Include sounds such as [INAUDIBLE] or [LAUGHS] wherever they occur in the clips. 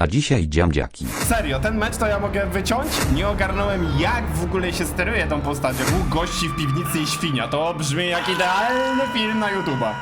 A dzisiaj dziamdziaki. Serio, ten mecz to ja mogę wyciąć? Nie ogarnąłem jak w ogóle się steruje tą postacią. Dwóch gości w piwnicy i świnia. To brzmi jak idealny film na YouTube'a.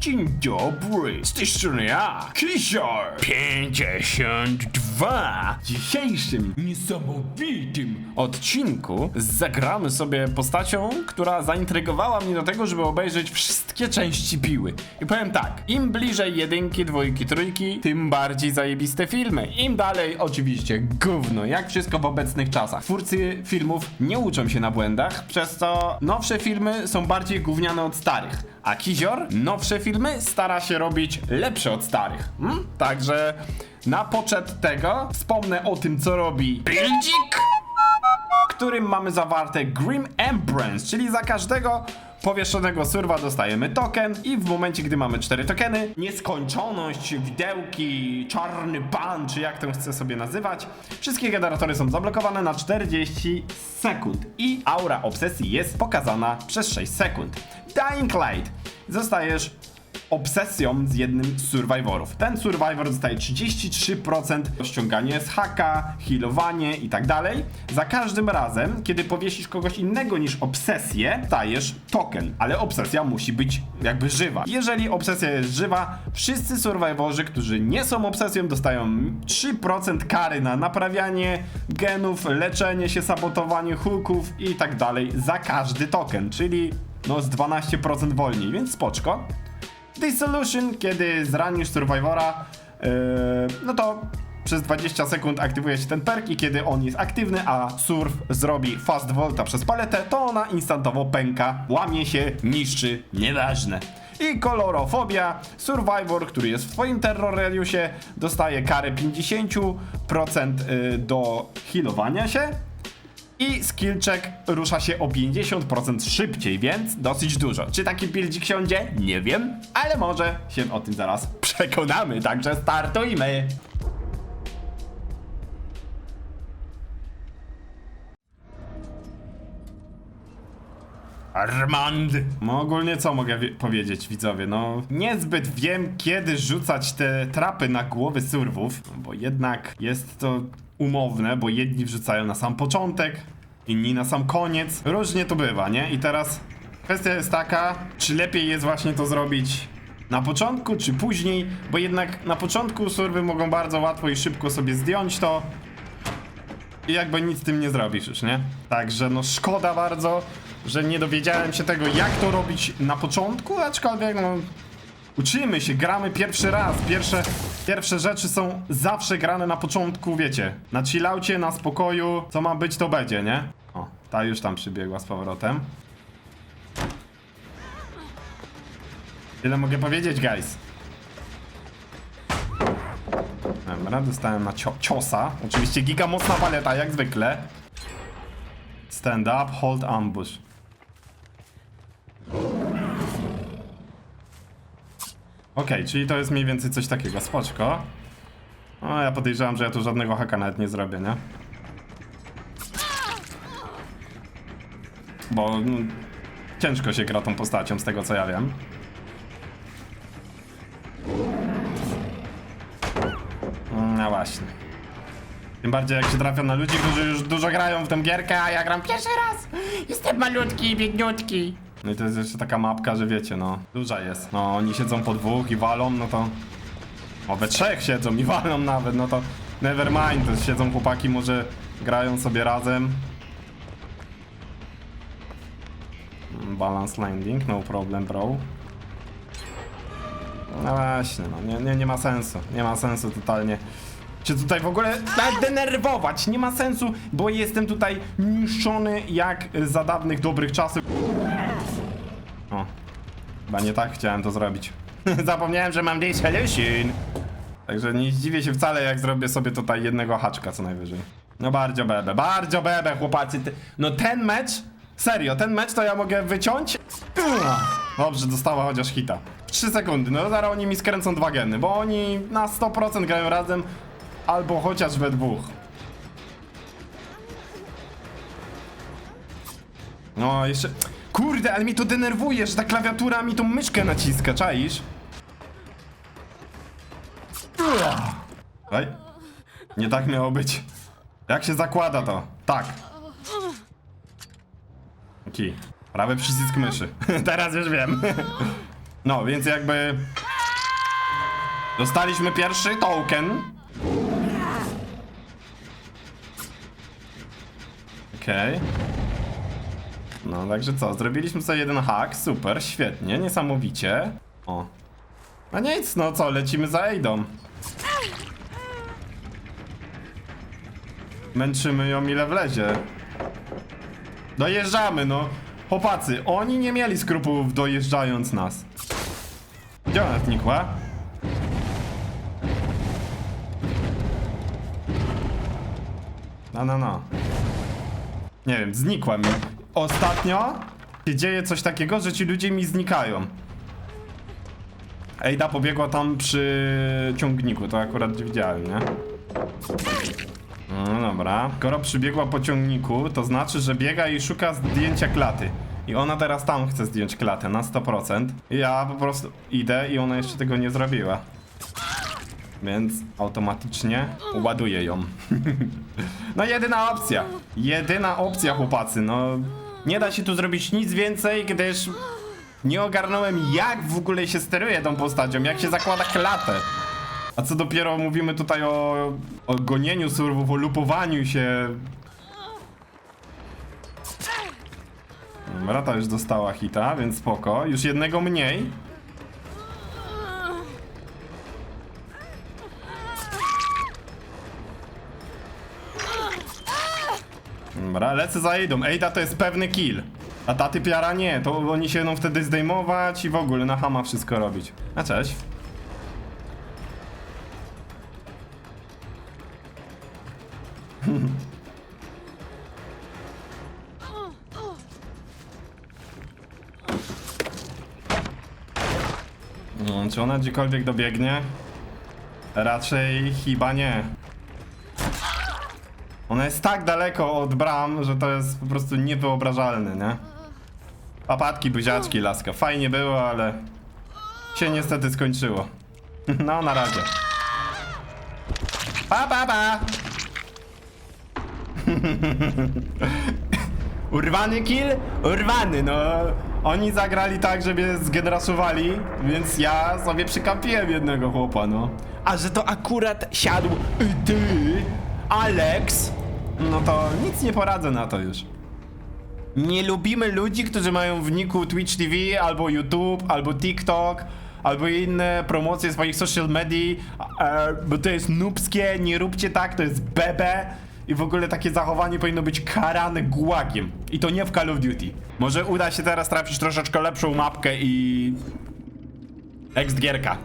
Dzień dobry, z tej strony ja, Kisior 52. W dzisiejszym niesamowitym odcinku zagramy sobie postacią, która zaintrygowała mnie do tego, żeby obejrzeć wszystkie części piły. I powiem tak, im bliżej jedynki, dwójki, trójki, tym bardziej zajebiste filmy. Im dalej oczywiście gówno, jak wszystko w obecnych czasach. Twórcy filmów nie uczą się na błędach, przez co nowsze filmy są bardziej gówniane od starych. A Kizior nowsze filmy stara się robić lepsze od starych. Hmm? Także na poczet tego wspomnę o tym, co robi Bildzik, w którym mamy zawarte Grim Embrace, czyli za każdego powieszonego surwa dostajemy token i w momencie, gdy mamy cztery tokeny, nieskończoność, widełki, czarny ban, czy jak to chcę sobie nazywać, wszystkie generatory są zablokowane na 40 sekund i aura obsesji jest pokazana przez 6 sekund. Dying Light. Zostajesz obsesją z jednym z survivorów. Ten survivor dostaje 33% ściąganie z haka, healowanie i tak dalej. Za każdym razem, kiedy powiesisz kogoś innego niż obsesję, dajesz token, ale obsesja musi być jakby żywa. Jeżeli obsesja jest żywa, wszyscy survivorzy, którzy nie są obsesją, dostają 3% kary na naprawianie genów, leczenie się, sabotowanie hooków i tak dalej za każdy token, czyli no z 12% wolniej, więc spoczko. Dissolution, kiedy zranisz Survivora, yy, no to przez 20 sekund aktywuje się ten perk i kiedy on jest aktywny, a Surf zrobi Fast Volta przez paletę, to ona instantowo pęka, łamie się, niszczy, nieważne. I kolorofobia, Survivor, który jest w twoim terroreliusie, dostaje karę 50% yy, do healowania się, i skill check rusza się o 50% szybciej, więc dosyć dużo. Czy taki buildzik siądzie? Nie wiem, ale może się o tym zaraz [LAUGHS] przekonamy, także startujmy! Armand! No ogólnie co mogę wi- powiedzieć widzowie, no niezbyt wiem kiedy rzucać te trapy na głowy surwów, bo jednak jest to umowne, bo jedni wrzucają na sam początek, inni na sam koniec. Różnie to bywa, nie? I teraz kwestia jest taka, czy lepiej jest właśnie to zrobić na początku, czy później, bo jednak na początku surwy mogą bardzo łatwo i szybko sobie zdjąć to, i jakby nic z tym nie zrobisz już, nie? Także no szkoda bardzo, że nie dowiedziałem się tego jak to robić na początku, aczkolwiek no uczymy się, gramy pierwszy raz, pierwsze, pierwsze rzeczy są zawsze grane na początku, wiecie, na chillaucie, na spokoju, co ma być to będzie, nie? O, ta już tam przybiegła z powrotem. Tyle mogę powiedzieć, guys. Dobra, dostałem na cio ciosa. Oczywiście giga mocna paleta, jak zwykle. Stand up, hold ambush. Okej, czyli to jest mniej więcej coś takiego, spoczko. O, ja podejrzewam, że ja tu żadnego haka nawet nie zrobię, nie? Bo no, ciężko się gra tą postacią, z tego co ja wiem. No właśnie. Tym bardziej jak się trafia na ludzi, którzy już dużo grają w tę gierkę, a ja gram pierwszy raz. Jestem malutki i biedniutki. No i to jest jeszcze taka mapka, że wiecie, no, duża jest. No, oni siedzą po dwóch i walą, no to... O, we trzech siedzą i [LAUGHS] walą nawet, no to... Never mind, to siedzą chłopaki, może grają sobie razem. Balance landing, no problem, bro. No właśnie, no nie, nie, nie ma sensu, nie ma sensu totalnie. Czy tutaj w ogóle denerwować, nie ma sensu, bo jestem tutaj niszczony jak za dawnych dobrych czasów. Chyba nie tak chciałem to zrobić. [LAUGHS] Zapomniałem, że mam dissolution. Także nie zdziwię się wcale, jak zrobię sobie tutaj jednego haczka co najwyżej. No bardzo bebe, bardzo bebe, chłopacy. No ten mecz, serio, ten mecz to ja mogę wyciąć. Dobrze, dostała chociaż hita. W 3 sekundy, no zaraz oni mi skręcą dwa geny, bo oni na 100% grają razem, albo chociaż we dwóch. No, jeszcze... Kurde, ale mi to denerwuje, że ta klawiatura mi tą myszkę naciska, czaisz? Oj. Nie tak miało być. Jak się zakłada to? Tak. Okej. Prawy przycisk myszy. [LAUGHS] Teraz już wiem. no, więc jakby... Dostaliśmy pierwszy token. Okej. No, także co? Zrobiliśmy sobie jeden hack. Super, świetnie, niesamowicie. O. No nic, no co, lecimy za Aidą. Męczymy ją ile wlezie. Dojeżdżamy, no. Chłopacy, oni nie mieli skrupułów dojeżdżając nas. Gdzie ona znikła? No, no, no. Nie wiem, znikła mi. Ostatnio się dzieje coś takiego, że ci ludzie mi znikają. Ejda pobiegła tam przy ciągniku, to akurat widziałem, nie? No dobra. Skoro przybiegła po ciągniku, to znaczy, że biega i szuka zdjęcia klaty. I ona teraz tam chce zdjąć klatę na 100%. I ja po prostu idę i ona jeszcze tego nie zrobiła. Więc automatycznie ładuję ją. [LAUGHS] no jedyna opcja. Jedyna opcja, chłopacy. No nie da się tu zrobić nic więcej, gdyż nie ogarnąłem jak w ogóle się steruje tą postacią, jak się zakłada klatę. A co dopiero mówimy tutaj o, o gonieniu surwów, o lupowaniu się. Dobra, ta już dostała hita, więc spoko. Już jednego mniej. Dobra, lecę za Aidą. Aida to jest pewny kill. A ta typiara nie, to oni się będą wtedy zdejmować i w ogóle na hama wszystko robić. A cześć. [LAUGHS] No, czy ona gdziekolwiek dobiegnie? Raczej chyba nie. Ona jest tak daleko od bram, że to jest po prostu niewyobrażalne, nie? Papatki, buziaczki, laska. Fajnie było, ale się niestety skończyło. [LAUGHS] No, na razie. Pa, pa, pa! [LAUGHS] Urwany kill? Urwany, no. Oni zagrali tak, że mnie zgeneraszowali, więc ja sobie przykampiłem jednego chłopa, no. A że to akurat siadł ty, Alex, no to nic nie poradzę na to już. Nie lubimy ludzi, którzy mają w niku Twitch TV, albo YouTube, albo TikTok, albo inne promocje swoich social medii, e, bo to jest nubskie, nie róbcie tak, to jest bebe. I w ogóle takie zachowanie powinno być karane gułagiem. I to nie w Call of Duty. Może uda się teraz trafić troszeczkę lepszą mapkę i... Next gierka.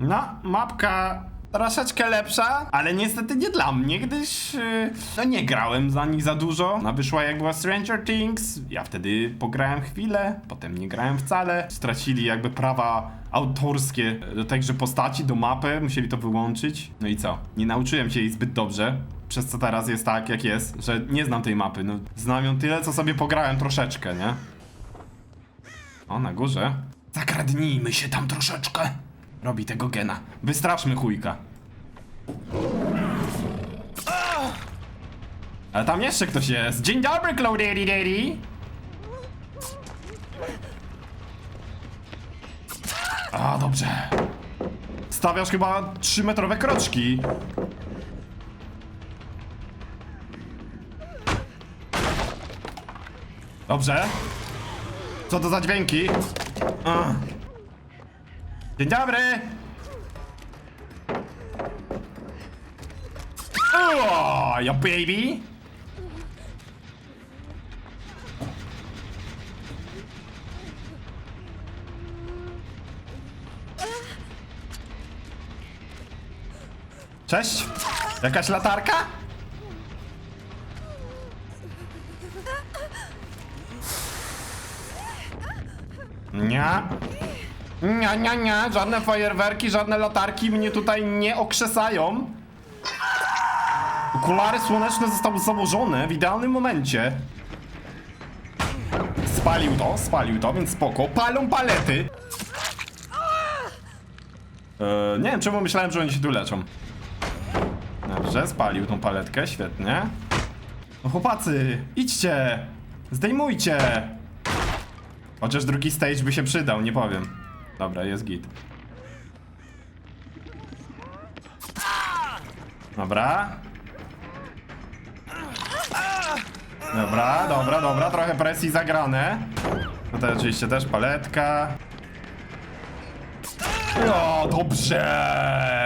No, mapka troszeczkę lepsza, ale niestety nie dla mnie, gdyż yy, no nie grałem za nich za dużo. Ona wyszła jak była Stranger Things, ja wtedy pograłem chwilę, potem nie grałem wcale. Stracili jakby prawa autorskie do tejże postaci, do mapy, musieli to wyłączyć. No i co? Nie nauczyłem się jej zbyt dobrze. Przez co teraz jest tak, jak jest, że nie znam tej mapy. No, znam ją tyle, co sobie pograłem troszeczkę, nie? O, na górze. Zakradnijmy się tam troszeczkę. Robi tego gena. Wystraszmy chujka. Ale tam jeszcze ktoś jest. Dzień dobry, Cloudady Daddy. A, dobrze. Stawiasz chyba 3-metrowe kroczki. Dobrze. Co to za dźwięki? A. Dzień dobry! O, ja baby! Cześć! Jakaś latarka? Nie. Nie, nie, nie, żadne fajerwerki, żadne latarki mnie tutaj nie okrzesają. Okulary słoneczne zostały założone w idealnym momencie. Spalił to, spalił to, więc spoko. Palą palety. Eee, nie wiem czemu myślałem, że oni się tu leczą. Dobrze, spalił tą paletkę, świetnie. No chłopacy, idźcie! Zdejmujcie! Chociaż drugi stage by się przydał, nie powiem. Dobra, jest git. Dobra. Dobra, dobra, dobra, trochę presji zagrane. Tutaj oczywiście też paletka. O, dobrze!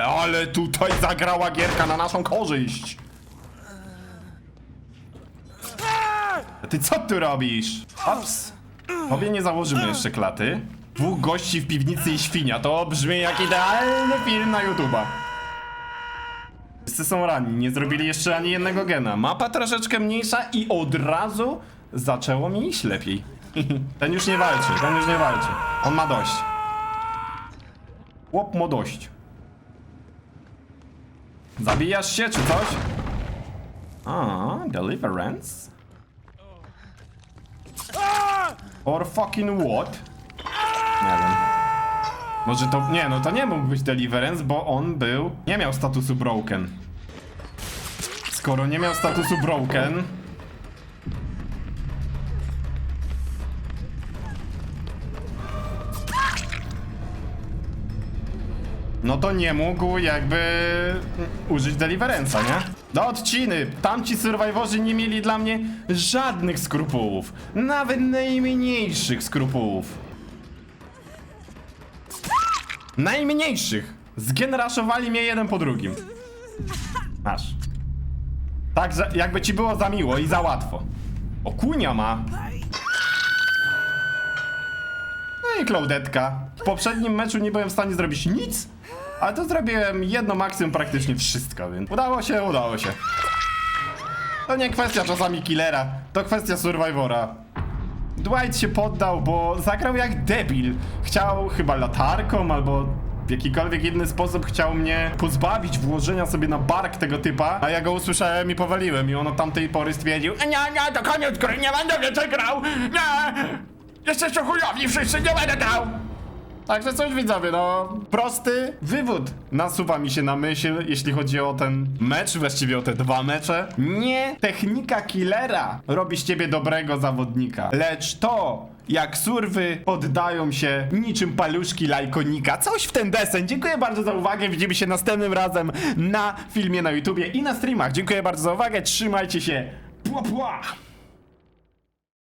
Ale tutaj zagrała gierka na naszą korzyść. Ty co tu robisz? Ops. Tobie nie założymy jeszcze klaty. Dwóch gości w piwnicy i świnia. To brzmi jak idealny film na YouTube'a. Wszyscy są ranni, nie zrobili jeszcze ani jednego gena. Mapa troszeczkę mniejsza i od razu zaczęło mi iść lepiej. [LAUGHS] Ten już nie walczy, ten już nie walczy. On ma dość. Chłop ma dość. Zabijasz się czy coś? A, deliverance? Or fucking what? Nie wiem. Może to. Nie, no to nie mógł być Deliverance, bo on był. Nie miał statusu Broken. Skoro nie miał statusu Broken. No to nie mógł jakby użyć Deliverance'a, nie? Do odciny, tamci survivorzy nie mieli dla mnie żadnych skrupułów. Nawet najmniejszych skrupułów. Najmniejszych. Zgeneraszowali mnie jeden po drugim. Masz. Także jakby ci było za miło i za łatwo. O kunia ma. No i Klaudetka. W poprzednim meczu nie byłem w stanie zrobić nic, ale to zrobiłem jedno maksimum praktycznie wszystko, więc udało się, udało się. To nie kwestia czasami killera, to kwestia survivora. Dwight się poddał, bo zagrał jak debil. Chciał chyba latarką albo w jakikolwiek inny sposób chciał mnie pozbawić włożenia sobie na bark tego typa, a ja go usłyszałem i powaliłem i on od tamtej pory stwierdził Nie, nie, to koniec gry, nie będę więcej grał! Nie! Jesteście chujowi wszyscy, nie będę grał! Także coś widzowie, no prosty wywód nasuwa mi się na myśl, jeśli chodzi o ten mecz, właściwie o te dwa mecze. Nie technika killera robi z ciebie dobrego zawodnika, lecz to, jak surwy poddają się niczym paluszki lajkonika. Coś w ten desen. Dziękuję bardzo za uwagę. Widzimy się następnym razem na filmie na YouTubie i na streamach. Dziękuję bardzo za uwagę. Trzymajcie się. Pła, pła.